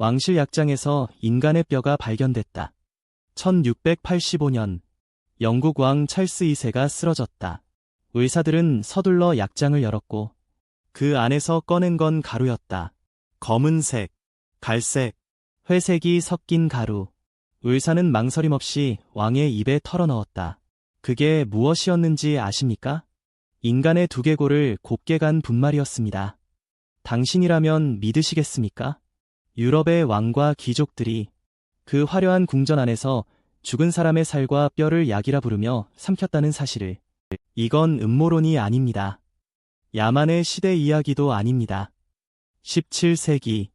왕실 약장에서 인간의 뼈가 발견됐다. 1685년 영국 왕 찰스 2세가 쓰러졌다. 의사들은 서둘러 약장을 열었고 그 안에서 꺼낸 건 가루였다. 검은색, 갈색, 회색이 섞인 가루. 의사는 망설임 없이 왕의 입에 털어넣었다. 그게 무엇이었는지 아십니까? 인간의 두개골을 곱게 간 분말이었습니다. 당신이라면 믿으시겠습니까? 유럽의 왕과 귀족들이 그 화려한 궁전 안에서 죽은 사람의 살과 뼈를 약이라 부르며 삼켰다는 사실을. 이건 음모론이 아닙니다. 야만의 시대 이야기도 아닙니다. 17세기,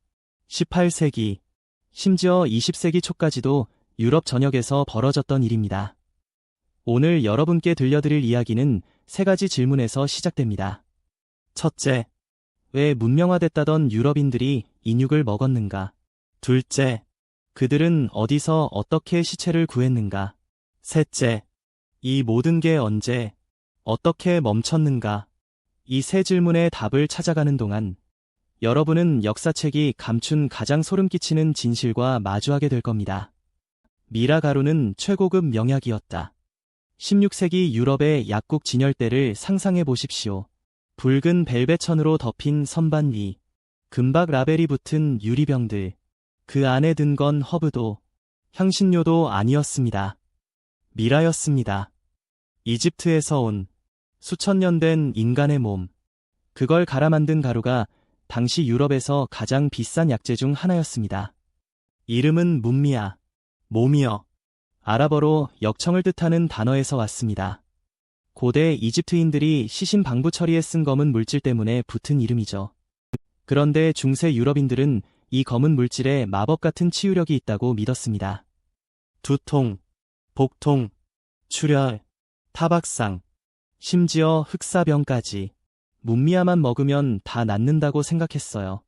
18세기, 심지어 20세기 초까지도 유럽 전역에서 벌어졌던 일입니다. 오늘 여러분께 들려드릴 이야기는 세 가지 질문에서 시작됩니다. 첫째, 왜 문명화됐다던 유럽인들이 인육을 먹었는가? 둘째, 그들은 어디서 어떻게 시체를 구했는가? 셋째, 이 모든 게 언제, 어떻게 멈췄는가? 이 세 질문의 답을 찾아가는 동안 여러분은 역사책이 감춘 가장 소름 끼치는 진실과 마주하게 될 겁니다. 미라 가루는 최고급 명약이었다. 16세기 유럽의 약국 진열대를 상상해 보십시오. 붉은 벨벳천으로 덮인 선반 위, 금박 라벨이 붙은 유리병들, 그 안에 든 건 허브도, 향신료도 아니었습니다. 미라였습니다. 이집트에서 온 수천 년 된 인간의 몸, 그걸 갈아 만든 가루가 당시 유럽에서 가장 비싼 약재 중 하나였습니다. 이름은 문미아, 몸이여. 아랍어로 역청을 뜻하는 단어에서 왔습니다. 고대 이집트인들이 시신 방부 처리에 쓴 검은 물질 때문에 붙은 이름이죠. 그런데 중세 유럽인들은 이 검은 물질에 마법 같은 치유력이 있다고 믿었습니다. 두통, 복통, 출혈, 타박상, 심지어 흑사병까지 문미아만 먹으면 다 낫는다고 생각했어요.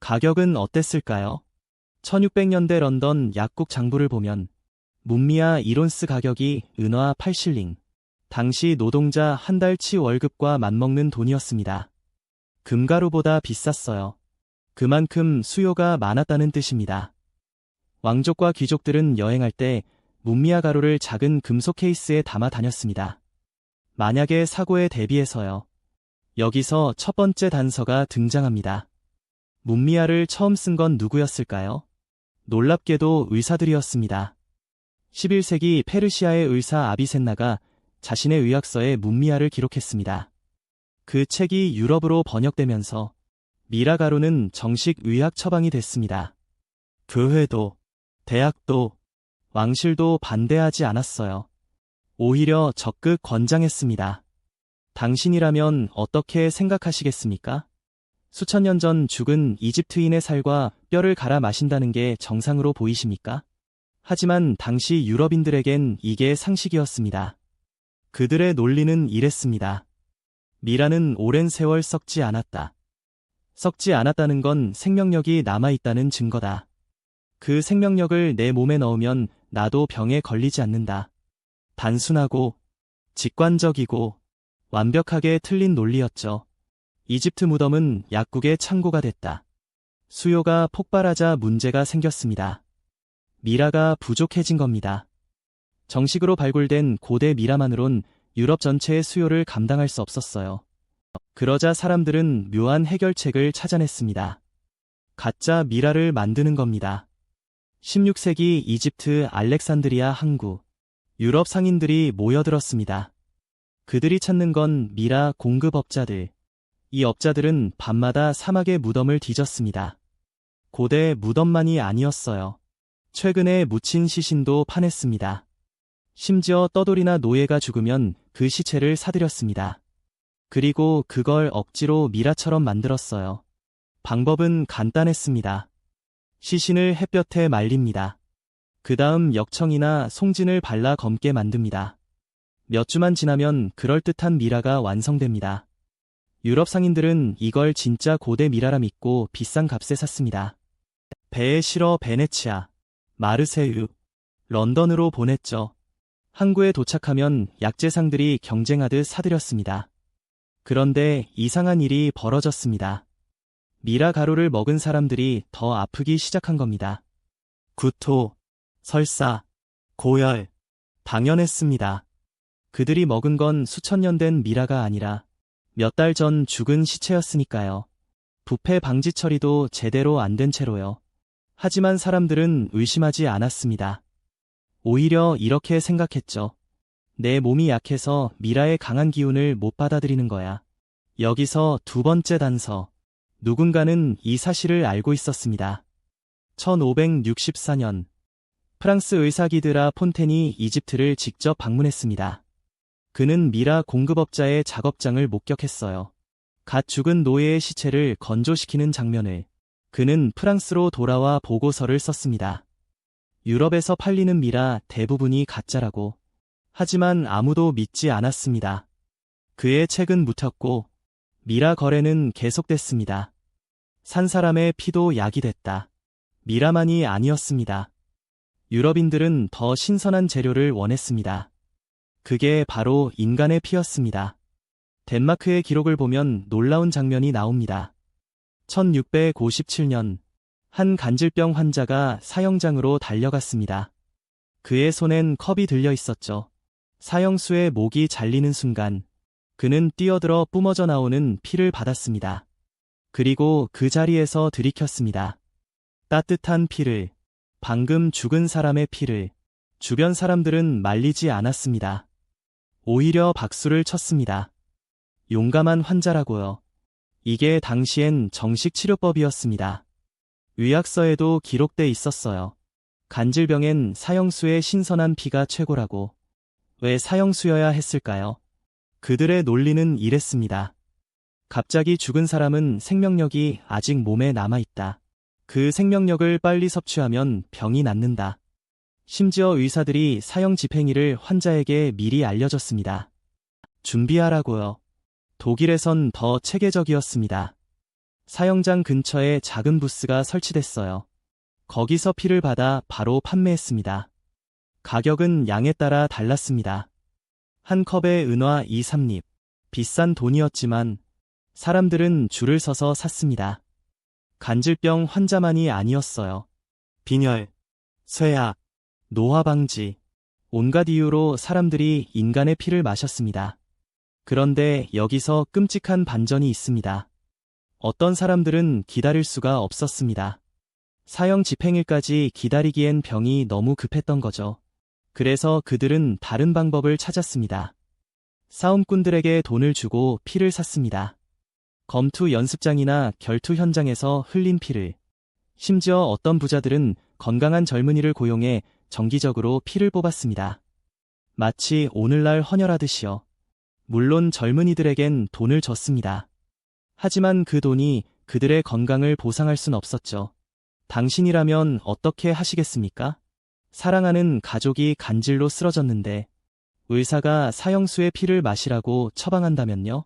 가격은 어땠을까요? 1600년대 런던 약국 장부를 보면 문미아 1온스 가격이 은화 8실링, 당시 노동자 한 달치 월급과 맞먹는 돈이었습니다. 금가루보다 비쌌어요. 그만큼 수요가 많았다는 뜻입니다. 왕족과 귀족들은 여행할 때 문미아 가루를 작은 금속 케이스에 담아 다녔습니다. 만약에 사고에 대비해서요. 여기서 첫 번째 단서가 등장합니다. 문미아를 처음 쓴 건 누구였을까요? 놀랍게도 의사들이었습니다. 11세기 페르시아의 의사 아비센나가 자신의 의학서에 문미아를 기록했습니다. 그 책이 유럽으로 번역되면서 미라가루는 정식 의학 처방이 됐습니다. 교회도, 대학도, 왕실도 반대하지 않았어요. 오히려 적극 권장했습니다. 당신이라면 어떻게 생각하시겠습니까? 수천 년 전 죽은 이집트인의 살과 뼈를 갈아 마신다는 게 정상으로 보이십니까? 하지만 당시 유럽인들에겐 이게 상식이었습니다. 그들의 논리는 이랬습니다. 미라는 오랜 세월 썩지 않았다. 썩지 않았다는 건 생명력이 남아있다는 증거다. 그 생명력을 내 몸에 넣으면 나도 병에 걸리지 않는다. 단순하고 직관적이고 완벽하게 틀린 논리였죠. 이집트 무덤은 약국의 창고가 됐다. 수요가 폭발하자 문제가 생겼습니다. 미라가 부족해진 겁니다. 정식으로 발굴된 고대 미라만으론 유럽 전체의 수요를 감당할 수 없었어요. 그러자 사람들은 묘한 해결책을 찾아냈습니다. 가짜 미라를 만드는 겁니다. 16세기 이집트 알렉산드리아 항구, 유럽 상인들이 모여들었습니다. 그들이 찾는 건 미라 공급업자들. 이 업자들은 밤마다 사막의 무덤을 뒤졌습니다. 고대 무덤만이 아니었어요. 최근에 묻힌 시신도 파냈습니다. 심지어 떠돌이나 노예가 죽으면 그 시체를 사들였습니다. 그리고 그걸 억지로 미라처럼 만들었어요. 방법은 간단했습니다. 시신을 햇볕에 말립니다. 그 다음 역청이나 송진을 발라 검게 만듭니다. 몇 주만 지나면 그럴듯한 미라가 완성됩니다. 유럽 상인들은 이걸 진짜 고대 미라라 믿고 비싼 값에 샀습니다. 배에 실어 베네치아, 마르세유, 런던으로 보냈죠. 항구에 도착하면 약재상들이 경쟁하듯 사들였습니다. 그런데 이상한 일이 벌어졌습니다. 미라 가루를 먹은 사람들이 더 아프기 시작한 겁니다. 구토, 설사, 고열, 당연했습니다. 그들이 먹은 건 수천 년 된 미라가 아니라 몇 달 전 죽은 시체였으니까요. 부패 방지 처리도 제대로 안 된 채로요. 하지만 사람들은 의심하지 않았습니다. 오히려 이렇게 생각했죠. 내 몸이 약해서 미라의 강한 기운을 못 받아들이는 거야. 여기서 두 번째 단서. 누군가는 이 사실을 알고 있었습니다. 1564년 프랑스 의사 기드라 폰텐이 이집트를 직접 방문했습니다. 그는 미라 공급업자의 작업장을 목격했어요. 갓 죽은 노예의 시체를 건조시키는 장면을 그는 프랑스로 돌아와 보고서를 썼습니다. 유럽에서 팔리는 미라 대부분이 가짜라고. 하지만 아무도 믿지 않았습니다. 그의 책은 묻혔고 미라 거래는 계속됐습니다. 산 사람의 피도 약이 됐다. 미라만이 아니었습니다. 유럽인들은 더 신선한 재료를 원했습니다. 그게 바로 인간의 피였습니다. 덴마크의 기록을 보면 놀라운 장면이 나옵니다. 1657년 한 간질병 환자가 사형장으로 달려갔습니다. 그의 손엔 컵이 들려 있었죠. 사형수의 목이 잘리는 순간 그는 뛰어들어 뿜어져 나오는 피를 받았습니다. 그리고 그 자리에서 들이켰습니다. 따뜻한 피를, 방금 죽은 사람의 피를, 주변 사람들은 말리지 않았습니다. 오히려 박수를 쳤습니다. 용감한 환자라고요. 이게 당시엔 정식 치료법이었습니다. 의학서에도 기록돼 있었어요. 간질병엔 사형수의 신선한 피가 최고라고. 왜 사형수여야 했을까요? 그들의 논리는 이랬습니다. 갑자기 죽은 사람은 생명력이 아직 몸에 남아있다. 그 생명력을 빨리 섭취하면 병이 낫는다. 심지어 의사들이 사형 집행일을 환자에게 미리 알려줬습니다. 준비하라고요. 독일에선 더 체계적이었습니다. 사형장 근처에 작은 부스가 설치됐어요. 거기서 피를 받아 바로 판매했습니다. 가격은 양에 따라 달랐습니다. 한 컵에 은화 2, 3립. 비싼 돈이었지만 사람들은 줄을 서서 샀습니다. 간질병 환자만이 아니었어요. 빈혈, 쇠약, 노화 방지, 온갖 이유로 사람들이 인간의 피를 마셨습니다. 그런데 여기서 끔찍한 반전이 있습니다. 어떤 사람들은 기다릴 수가 없었습니다. 사형 집행일까지 기다리기엔 병이 너무 급했던 거죠. 그래서 그들은 다른 방법을 찾았습니다. 싸움꾼들에게 돈을 주고 피를 샀습니다. 검투 연습장이나 결투 현장에서 흘린 피를. 심지어 어떤 부자들은 건강한 젊은이를 고용해 정기적으로 피를 뽑았습니다. 마치 오늘날 헌혈하듯이요. 물론 젊은이들에겐 돈을 줬습니다. 하지만 그 돈이 그들의 건강을 보상할 순 없었죠. 당신이라면 어떻게 하시겠습니까? 사랑하는 가족이 간질로 쓰러졌는데 의사가 사형수의 피를 마시라고 처방한다면요?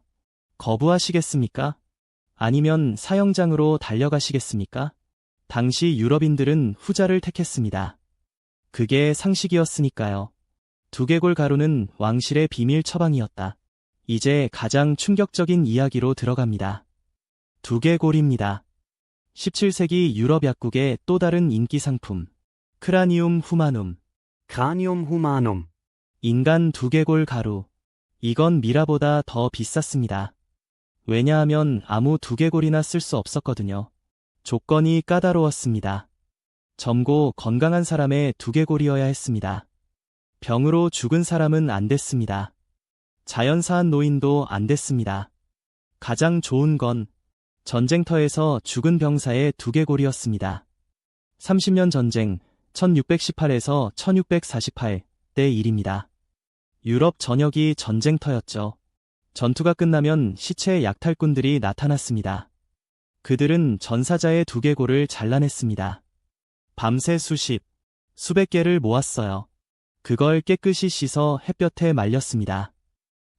거부하시겠습니까? 아니면 사형장으로 달려가시겠습니까? 당시 유럽인들은 후자를 택했습니다. 그게 상식이었으니까요. 두개골 가루는 왕실의 비밀 처방이었다. 이제 가장 충격적인 이야기로 들어갑니다. 두개골입니다. 17세기 유럽 약국의 또 다른 인기 상품. 크라니움 후마눔. Cranium humanum. 인간 두개골 가루. 이건 미라보다 더 비쌌습니다. 왜냐하면 아무 두개골이나 쓸 수 없었거든요. 조건이 까다로웠습니다. 젊고 건강한 사람의 두개골이어야 했습니다. 병으로 죽은 사람은 안 됐습니다. 자연사한 노인도 안 됐습니다. 가장 좋은 건 전쟁터에서 죽은 병사의 두개골이었습니다. 30년 전쟁 1618에서 1648 때 일입니다. 유럽 전역이 전쟁터였죠. 전투가 끝나면 시체 약탈꾼들이 나타났습니다. 그들은 전사자의 두개골을 잘라냈습니다. 밤새 수십, 수백 개를 모았어요. 그걸 깨끗이 씻어 햇볕에 말렸습니다.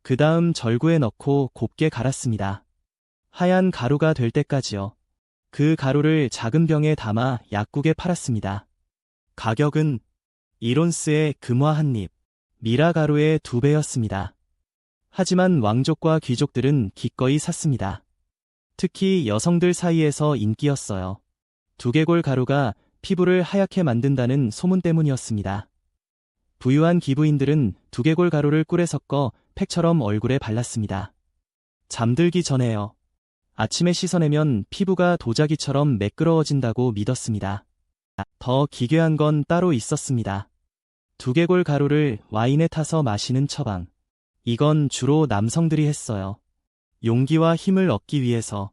그 다음 절구에 넣고 곱게 갈았습니다. 하얀 가루가 될 때까지요. 그 가루를 작은 병에 담아 약국에 팔았습니다. 가격은 이론스의 금화 한 입, 미라 가루의 두 배였습니다. 하지만 왕족과 귀족들은 기꺼이 샀습니다. 특히 여성들 사이에서 인기였어요. 두개골 가루가 피부를 하얗게 만든다는 소문 때문이었습니다. 부유한 기부인들은 두개골 가루를 꿀에 섞어 팩처럼 얼굴에 발랐습니다. 잠들기 전에요. 아침에 씻어내면 피부가 도자기처럼 매끄러워진다고 믿었습니다. 더 기괴한 건 따로 있었습니다. 두개골 가루를 와인에 타서 마시는 처방. 이건 주로 남성들이 했어요. 용기와 힘을 얻기 위해서.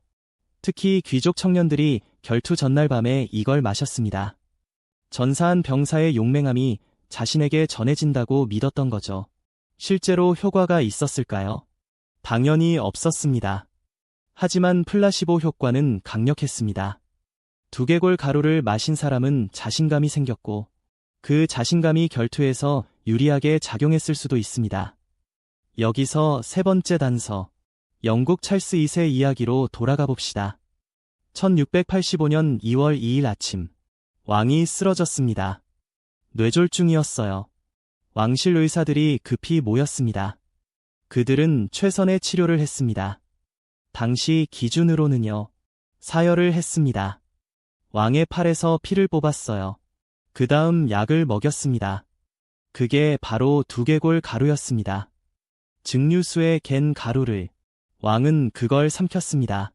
특히 귀족 청년들이 결투 전날 밤에 이걸 마셨습니다. 전사한 병사의 용맹함이 자신에게 전해진다고 믿었던 거죠. 실제로 효과가 있었을까요? 당연히 없었습니다. 하지만 플라시보 효과는 강력했습니다. 두개골 가루를 마신 사람은 자신감이 생겼고 그 자신감이 결투에서 유리하게 작용했을 수도 있습니다. 여기서 세 번째 단서. 영국 찰스 2세 이야기로 돌아가 봅시다. 1685년 2월 2일 아침. 왕이 쓰러졌습니다. 뇌졸중이었어요. 왕실 의사들이 급히 모였습니다. 그들은 최선의 치료를 했습니다. 당시 기준으로는요. 사열을 했습니다. 왕의 팔에서 피를 뽑았어요. 그 다음 약을 먹였습니다. 그게 바로 두개골 가루였습니다. 증류수에 갠 가루를 왕은 그걸 삼켰습니다.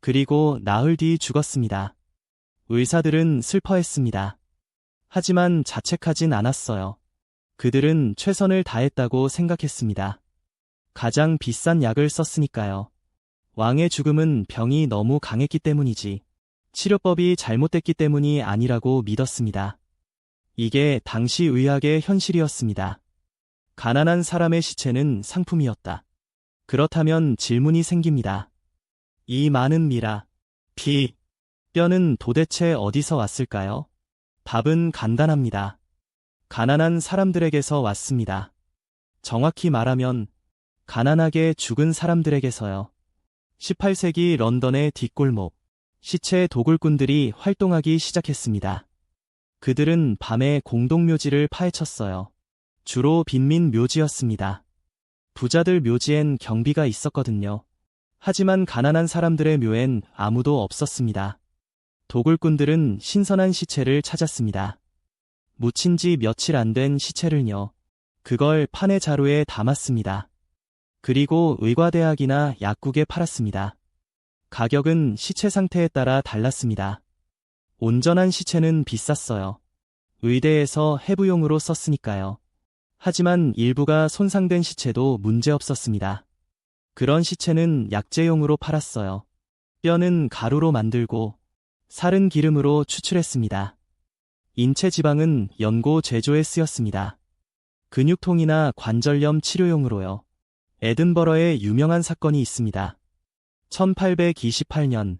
그리고 나흘 뒤 죽었습니다. 의사들은 슬퍼했습니다. 하지만 자책하진 않았어요. 그들은 최선을 다했다고 생각했습니다. 가장 비싼 약을 썼으니까요. 왕의 죽음은 병이 너무 강했기 때문이지. 치료법이 잘못됐기 때문이 아니라고 믿었습니다. 이게 당시 의학의 현실이었습니다. 가난한 사람의 시체는 상품이었다. 그렇다면 질문이 생깁니다. 이 많은 미라, 피, 뼈는 도대체 어디서 왔을까요? 답은 간단합니다. 가난한 사람들에게서 왔습니다. 정확히 말하면, 가난하게 죽은 사람들에게서요. 18세기 런던의 뒷골목, 시체 도굴꾼들이 활동하기 시작했습니다. 그들은 밤에 공동묘지를 파헤쳤어요. 주로 빈민 묘지였습니다. 부자들 묘지엔 경비가 있었거든요. 하지만 가난한 사람들의 묘엔 아무도 없었습니다. 도굴꾼들은 신선한 시체를 찾았습니다. 묻힌 지 며칠 안 된 시체를요. 그걸 판의 자루에 담았습니다. 그리고 의과대학이나 약국에 팔았습니다. 가격은 시체 상태에 따라 달랐습니다. 온전한 시체는 비쌌어요. 의대에서 해부용으로 썼으니까요. 하지만 일부가 손상된 시체도 문제없었습니다. 그런 시체는 약재용으로 팔았어요. 뼈는 가루로 만들고 살은 기름으로 추출했습니다. 인체 지방은 연고 제조에 쓰였습니다. 근육통이나 관절염 치료용으로요. 에든버러에 유명한 사건이 있습니다. 1828년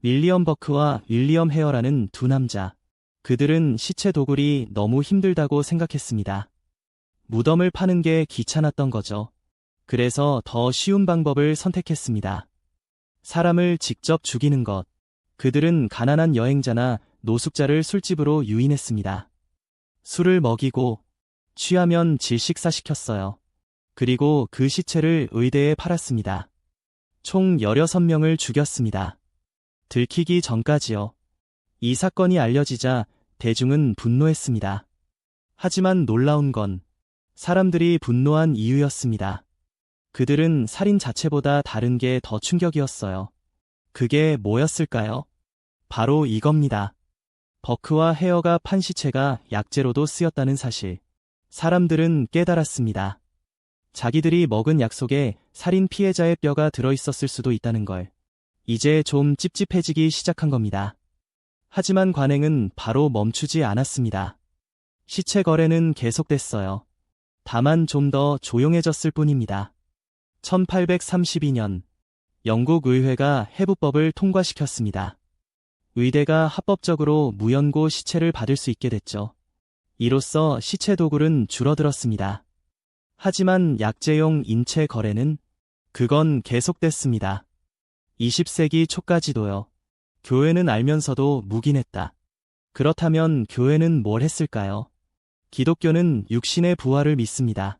윌리엄 버크와 윌리엄 헤어라는 두 남자. 그들은 시체 도굴이 너무 힘들다고 생각했습니다. 무덤을 파는 게 귀찮았던 거죠. 그래서 더 쉬운 방법을 선택했습니다. 사람을 직접 죽이는 것. 그들은 가난한 여행자나 노숙자를 술집으로 유인했습니다. 술을 먹이고 취하면 질식사시켰어요. 그리고 그 시체를 의대에 팔았습니다. 총 16명을 죽였습니다. 들키기 전까지요. 이 사건이 알려지자 대중은 분노했습니다. 하지만 놀라운 건 사람들이 분노한 이유였습니다. 그들은 살인 자체보다 다른 게 더 충격이었어요. 그게 뭐였을까요? 바로 이겁니다. 버크와 헤어가 판 시체가 약재로도 쓰였다는 사실. 사람들은 깨달았습니다. 자기들이 먹은 약 속에 살인 피해자의 뼈가 들어있었을 수도 있다는 걸. 이제 좀 찝찝해지기 시작한 겁니다. 하지만 관행은 바로 멈추지 않았습니다. 시체 거래는 계속됐어요. 다만 좀 더 조용해졌을 뿐입니다. 1832년 영국 의회가 해부법을 통과시켰습니다. 의대가 합법적으로 무연고 시체를 받을 수 있게 됐죠. 이로써 시체 도굴은 줄어들었습니다. 하지만 약재용 인체 거래는 그건 계속됐습니다. 20세기 초까지도요. 교회는 알면서도 묵인했다. 그렇다면 교회는 뭘 했을까요? 기독교는 육신의 부활을 믿습니다.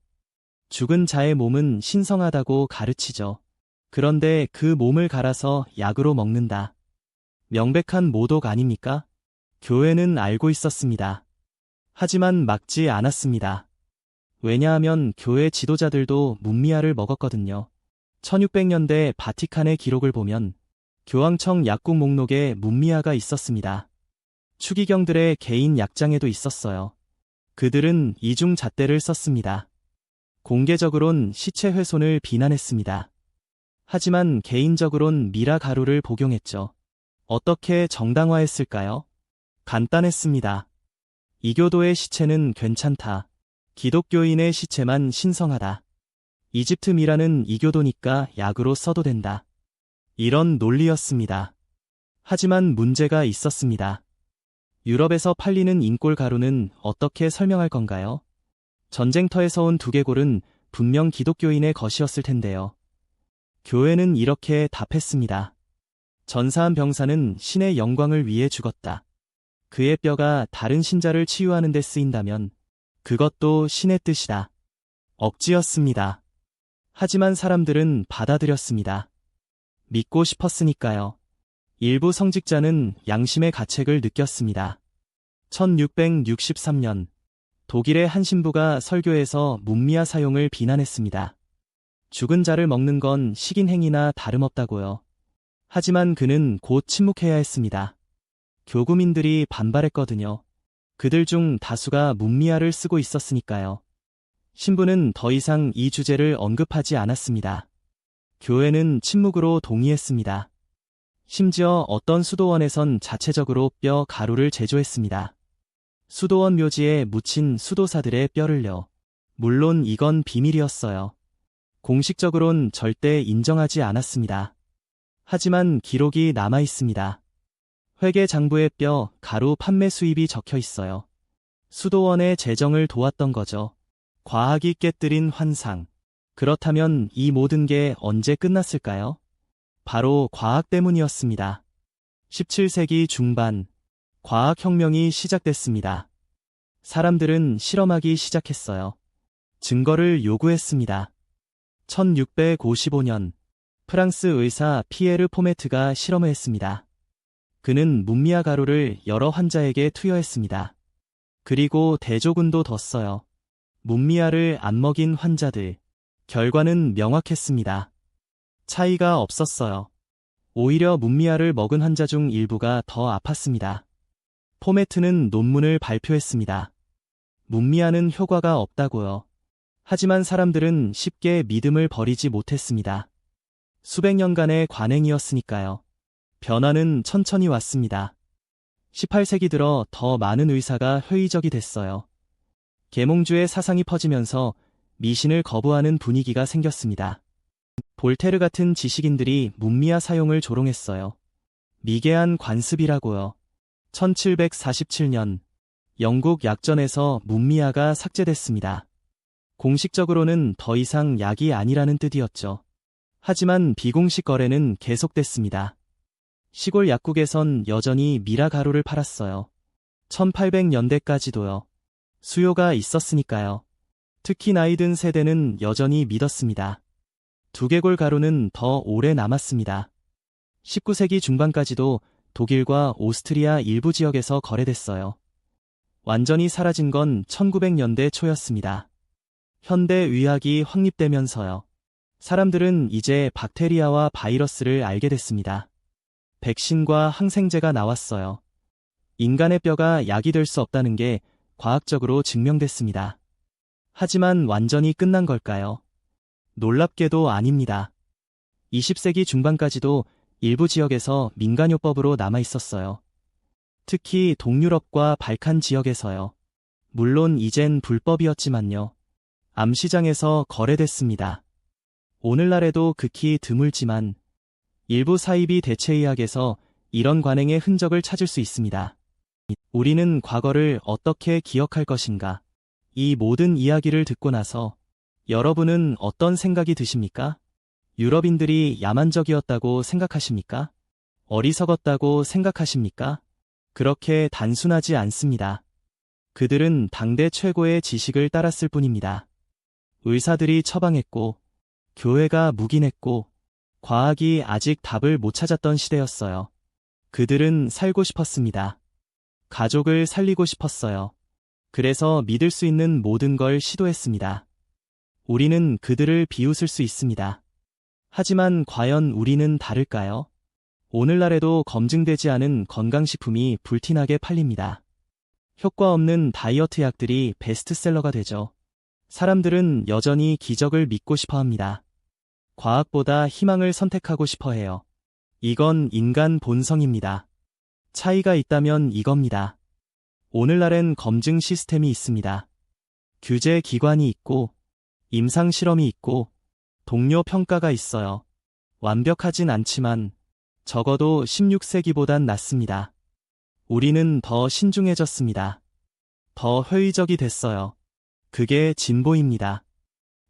죽은 자의 몸은 신성하다고 가르치죠. 그런데 그 몸을 갈아서 약으로 먹는다. 명백한 모독 아닙니까? 교회는 알고 있었습니다. 하지만 막지 않았습니다. 왜냐하면 교회 지도자들도 문미아를 먹었거든요. 1600년대 바티칸의 기록을 보면 교황청 약국 목록에 문미아가 있었습니다. 추기경들의 개인 약장에도 있었어요. 그들은 이중 잣대를 썼습니다. 공개적으론 시체 훼손을 비난했습니다. 하지만 개인적으론 미라 가루를 복용했죠. 어떻게 정당화했을까요? 간단했습니다. 이교도의 시체는 괜찮다. 기독교인의 시체만 신성하다. 이집트 미라는 이교도니까 약으로 써도 된다. 이런 논리였습니다. 하지만 문제가 있었습니다. 유럽에서 팔리는 인골 가루는 어떻게 설명할 건가요? 전쟁터에서 온 두개골은 분명 기독교인의 것이었을 텐데요. 교회는 이렇게 답했습니다. 전사한 병사는 신의 영광을 위해 죽었다. 그의 뼈가 다른 신자를 치유하는 데 쓰인다면 그것도 신의 뜻이다. 억지였습니다. 하지만 사람들은 받아들였습니다. 믿고 싶었으니까요. 일부 성직자는 양심의 가책을 느꼈습니다. 1663년 독일의 한 신부가 설교에서 문미아 사용을 비난했습니다. 죽은 자를 먹는 건 식인 행위나 다름없다고요. 하지만 그는 곧 침묵해야 했습니다. 교구민들이 반발했거든요. 그들 중 다수가 문미아를 쓰고 있었으니까요. 신부는 더 이상 이 주제를 언급하지 않았습니다. 교회는 침묵으로 동의했습니다. 심지어 어떤 수도원에선 자체적으로 뼈 가루를 제조했습니다. 수도원 묘지에 묻힌 수도사들의 뼈를요. 물론 이건 비밀이었어요. 공식적으론 절대 인정하지 않았습니다. 하지만 기록이 남아 있습니다. 회계 장부에 뼈, 가루 판매 수입이 적혀 있어요. 수도원의 재정을 도왔던 거죠. 과학이 깨뜨린 환상. 그렇다면 이 모든 게 언제 끝났을까요? 바로 과학 때문이었습니다. 17세기 중반, 과학혁명이 시작됐습니다. 사람들은 실험하기 시작했어요. 증거를 요구했습니다. 1655년, 프랑스 의사 피에르 포메트가 실험을 했습니다. 그는 문미아 가루를 여러 환자에게 투여했습니다. 그리고 대조군도 뒀어요. 문미아를 안 먹인 환자들. 결과는 명확했습니다. 차이가 없었어요. 오히려 문미아를 먹은 환자 중 일부가 더 아팠습니다. 포메트는 논문을 발표했습니다. 문미아는 효과가 없다고요. 하지만 사람들은 쉽게 믿음을 버리지 못했습니다. 수백 년간의 관행이었으니까요. 변화는 천천히 왔습니다. 18세기 들어 더 많은 의사가 회의적이 됐어요. 계몽주의 사상이 퍼지면서 미신을 거부하는 분위기가 생겼습니다. 볼테르 같은 지식인들이 문미아 사용을 조롱했어요. 미개한 관습이라고요. 1747년 영국 약전에서 문미아가 삭제됐습니다. 공식적으로는 더 이상 약이 아니라는 뜻이었죠. 하지만 비공식 거래는 계속됐습니다. 시골 약국에선 여전히 미라 가루를 팔았어요. 1800년대까지도요. 수요가 있었으니까요. 특히 나이 든 세대는 여전히 믿었습니다. 두개골 가루는 더 오래 남았습니다. 19세기 중반까지도 독일과 오스트리아 일부 지역에서 거래됐어요. 완전히 사라진 건 1900년대 초였습니다. 현대 의학이 확립되면서요. 사람들은 이제 박테리아와 바이러스를 알게 됐습니다. 백신과 항생제가 나왔어요. 인간의 뼈가 약이 될 수 없다는 게 과학적으로 증명됐습니다. 하지만 완전히 끝난 걸까요? 놀랍게도 아닙니다. 20세기 중반까지도 일부 지역에서 민간요법으로 남아 있었어요. 특히 동유럽과 발칸 지역에서요. 물론 이젠 불법이었지만요. 암시장에서 거래됐습니다. 오늘날에도 극히 드물지만 일부 사이비 대체의학에서 이런 관행의 흔적을 찾을 수 있습니다. 우리는 과거를 어떻게 기억할 것인가? 이 모든 이야기를 듣고 나서 여러분은 어떤 생각이 드십니까? 유럽인들이 야만적이었다고 생각하십니까? 어리석었다고 생각하십니까? 그렇게 단순하지 않습니다. 그들은 당대 최고의 지식을 따랐을 뿐입니다. 의사들이 처방했고, 교회가 묵인했고, 과학이 아직 답을 못 찾았던 시대였어요. 그들은 살고 싶었습니다. 가족을 살리고 싶었어요. 그래서 믿을 수 있는 모든 걸 시도했습니다. 우리는 그들을 비웃을 수 있습니다. 하지만 과연 우리는 다를까요? 오늘날에도 검증되지 않은 건강식품이 불티나게 팔립니다. 효과 없는 다이어트 약들이 베스트셀러가 되죠. 사람들은 여전히 기적을 믿고 싶어 합니다. 과학보다 희망을 선택하고 싶어 해요. 이건 인간 본성입니다. 차이가 있다면 이겁니다. 오늘날엔 검증 시스템이 있습니다. 규제 기관이 있고, 임상 실험이 있고, 동료 평가가 있어요. 완벽하진 않지만, 적어도 16세기보단 낫습니다. 우리는 더 신중해졌습니다. 더 회의적이 됐어요. 그게 진보입니다.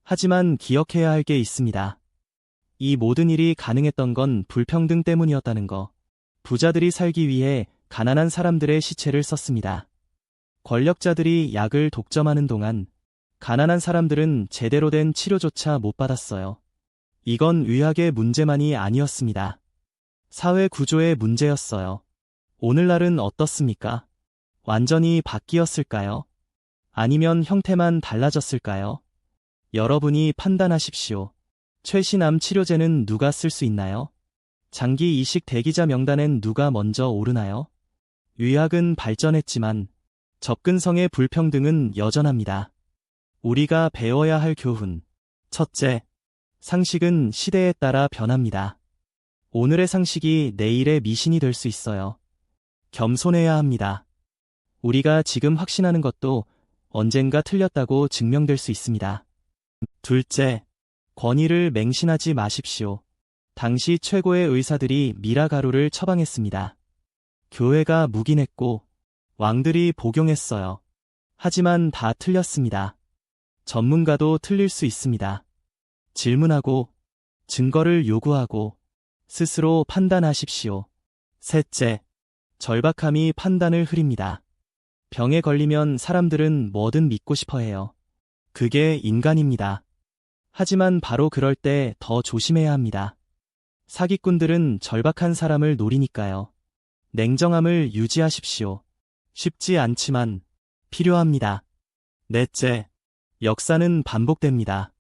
하지만 기억해야 할 게 있습니다. 이 모든 일이 가능했던 건 불평등 때문이었다는 거. 부자들이 살기 위해 가난한 사람들의 시체를 썼습니다. 권력자들이 약을 독점하는 동안 가난한 사람들은 제대로 된 치료조차 못 받았어요. 이건 의학의 문제만이 아니었습니다. 사회 구조의 문제였어요. 오늘날은 어떻습니까? 완전히 바뀌었을까요? 아니면 형태만 달라졌을까요? 여러분이 판단하십시오. 최신암 치료제는 누가 쓸 수 있나요? 장기 이식 대기자 명단엔 누가 먼저 오르나요? 의학은 발전했지만 접근성의 불평등은 여전합니다. 우리가 배워야 할 교훈. 첫째, 상식은 시대에 따라 변합니다. 오늘의 상식이 내일의 미신이 될 수 있어요. 겸손해야 합니다. 우리가 지금 확신하는 것도 언젠가 틀렸다고 증명될 수 있습니다. 둘째, 권위를 맹신하지 마십시오. 당시 최고의 의사들이 미라 가루를 처방했습니다. 교회가 묵인했고 왕들이 복용했어요. 하지만 다 틀렸습니다. 전문가도 틀릴 수 있습니다. 질문하고 증거를 요구하고 스스로 판단하십시오. 셋째, 절박함이 판단을 흐립니다. 병에 걸리면 사람들은 뭐든 믿고 싶어 해요. 그게 인간입니다. 하지만 바로 그럴 때 더 조심해야 합니다. 사기꾼들은 절박한 사람을 노리니까요. 냉정함을 유지하십시오. 쉽지 않지만 필요합니다. 넷째, 역사는 반복됩니다.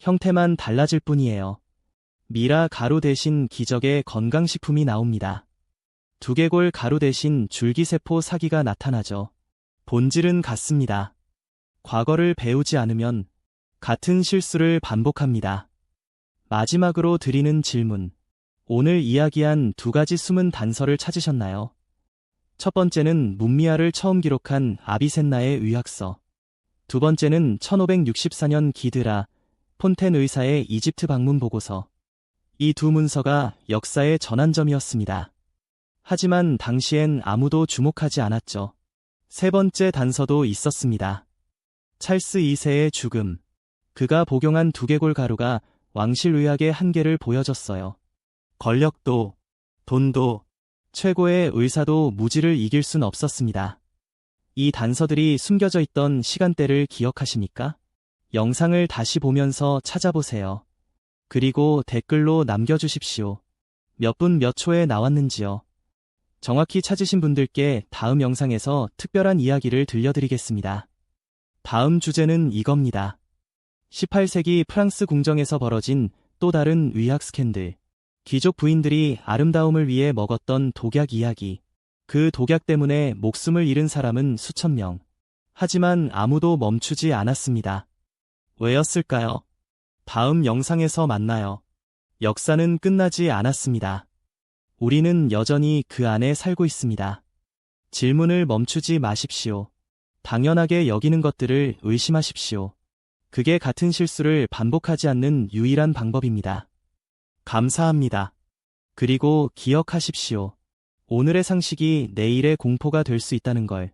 형태만 달라질 뿐이에요. 미라 가루 대신 기적의 건강식품이 나옵니다. 두개골 가루 대신 줄기세포 사기가 나타나죠. 본질은 같습니다. 과거를 배우지 않으면 같은 실수를 반복합니다. 마지막으로 드리는 질문. 오늘 이야기한 두 가지 숨은 단서를 찾으셨나요? 첫 번째는 문미아를 처음 기록한 아비센나의 의학서. 두 번째는 1564년 기드라, 폰텐 의사의 이집트 방문 보고서. 이 두 문서가 역사의 전환점이었습니다. 하지만 당시엔 아무도 주목하지 않았죠. 세 번째 단서도 있었습니다. 찰스 2세의 죽음. 그가 복용한 두개골 가루가 왕실의학의 한계를 보여줬어요. 권력도, 돈도, 최고의 의사도 무지를 이길 순 없었습니다. 이 단서들이 숨겨져 있던 시간대를 기억하십니까? 영상을 다시 보면서 찾아보세요. 그리고 댓글로 남겨주십시오. 몇 분 몇 초에 나왔는지요. 정확히 찾으신 분들께 다음 영상에서 특별한 이야기를 들려드리겠습니다. 다음 주제는 이겁니다. 18세기 프랑스 궁정에서 벌어진 또 다른 의학 스캔들. 귀족 부인들이 아름다움을 위해 먹었던 독약 이야기. 그 독약 때문에 목숨을 잃은 사람은 수천 명. 하지만 아무도 멈추지 않았습니다. 왜였을까요? 다음 영상에서 만나요. 역사는 끝나지 않았습니다. 우리는 여전히 그 안에 살고 있습니다. 질문을 멈추지 마십시오. 당연하게 여기는 것들을 의심하십시오. 그게 같은 실수를 반복하지 않는 유일한 방법입니다. 감사합니다. 그리고 기억하십시오. 오늘의 상식이 내일의 공포가 될 수 있다는 걸.